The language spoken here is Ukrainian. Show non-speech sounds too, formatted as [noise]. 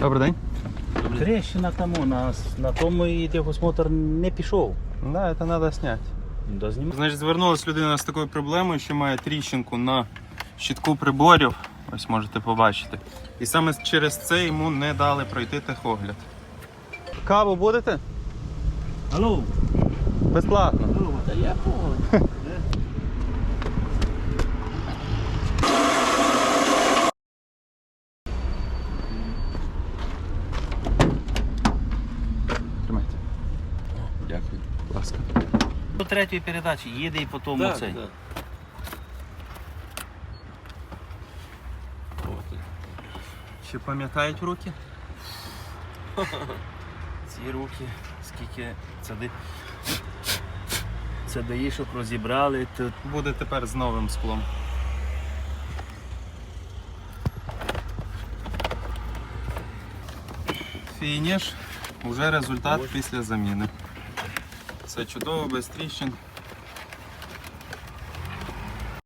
Добрий день. Трещина тому, на, на тому і техосмотр не пішов. Да, це треба зняти. Да, знімай. Значить, звернулася людина з такою проблемою, що має тріщинку на щитку приборів. Ось можете побачити. І саме через це йому не дали пройти техогляд. Каву будете? Алло, Безплатно. алло, та я понял. [laughs] Дякую. Будь ласка. До третьої передачі їде і потім Так, оцей. так. Чи пам'ятають руки? [laughs] Ці руки, скільки це де. Це даїшок розібрали, тут Буде тепер з новим склом. Фініш. Уже результат після заміни. Все чудово, без тріщин.